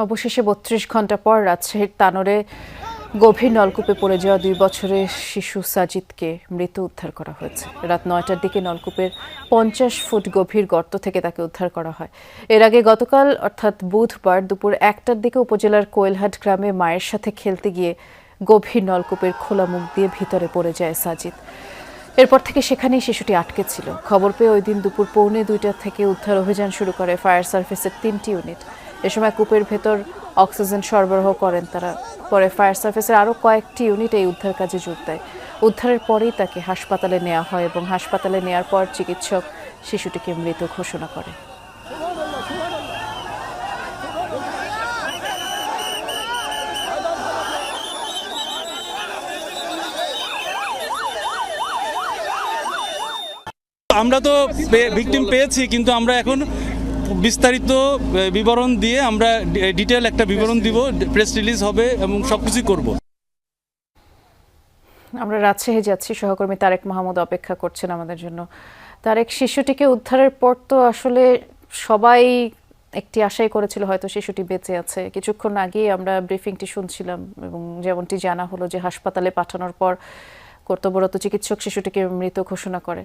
অবশেষে বত্রিশ ঘণ্টা পর রাজশাহীর তানোরে গভীর নলকূপে পড়ে যাওয়া দুই বছরের শিশু সাজিদকে মৃত উদ্ধার করা হয়েছে। রাত নয়টার দিকে নলকূপের পঞ্চাশ ফুট গভীর গর্ত থেকে তাকে উদ্ধার করা হয়। এর আগে গতকাল, অর্থাৎ বুধবার দুপুর একটার দিকে উপজেলার কোয়েলহাট গ্রামে মায়ের সাথে খেলতে গিয়ে গভীর নলকূপের খোলা মুখ দিয়ে ভিতরে পড়ে যায় সাজিদ। এরপর থেকে সেখানেই শিশুটি আটকে ছিল। খবর পেয়ে ওই দিন দুপুর পৌনে দুইটা থেকে উদ্ধার অভিযান শুরু করে ফায়ার সার্ভিসের তিনটি ইউনিট। এ সময় কূপের ভেতর অক্সিজেন সরবরাহ করেন তারা। পরে ফায়ার সার্ভিসের আরও কয়েকটি ইউনিট এই উদ্ধার কাজে যোগ দেয়। উদ্ধারের পরেই তাকে হাসপাতালে নেওয়া হয় এবং হাসপাতালে নেওয়ার পর চিকিৎসক শিশুটিকে মৃত ঘোষণা করে। আমরা তো ভিকটিম পেয়েছি, কিন্তু আমরা এখন বিস্তারিত বিবরণ দিয়ে আমরা ডিটেল একটা বিবরণ দিব প্রেস রিলিজ হবে এবং সব কিছুই করব। আমরা রাজশাহী যাচ্ছি সহকর্মী তারেক মাহমুদ অপেক্ষা করছেন আমাদের জন্য। তারেক শিশুটিকে উদ্ধারের পর তো আসলে সবাই একটি আশাই করেছিল হয়তো শিশুটি বেঁচে আছে। কিছুক্ষণ আগেই আমরা ব্রিফিংটি শুনছিলাম এবং যেমনটি জানা হলো যে হাসপাতালে পাঠানোর পর কর্তব্যরত চিকিৎসক শিশুটিকে মৃত ঘোষণা করে।